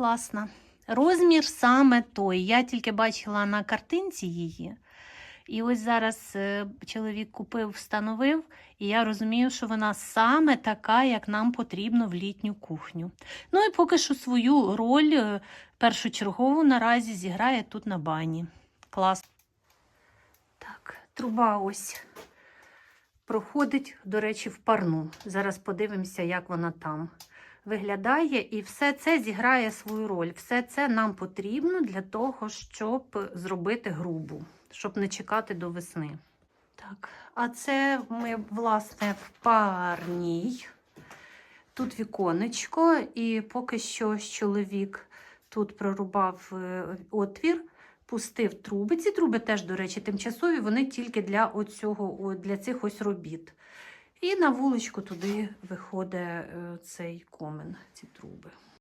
класна. Розмір саме той. Я тільки бачила на картинці її. І ось зараз е, чоловік купив, встановив, і я розумію, що вона саме така, як нам потрібно в літню кухню. Ну і поки що свою роль е, першочергову наразі зіграє тут на бані. Клас. Так, труба ось проходить, до речі, в парну. Зараз подивимося, як вона там виглядає. І все це зіграє свою роль. Все це нам потрібно для того, щоб зробити грубу, щоб не чекати до весни. Так, а це ми, власне, в парній. Тут віконечко, і поки що чоловік тут прорубав е, отвір, пустив труби. Ці труби теж, до речі, тимчасові, вони тільки для, оцього, для цих ось робіт. І на вуличку туди виходить е, цей комен, ці труби.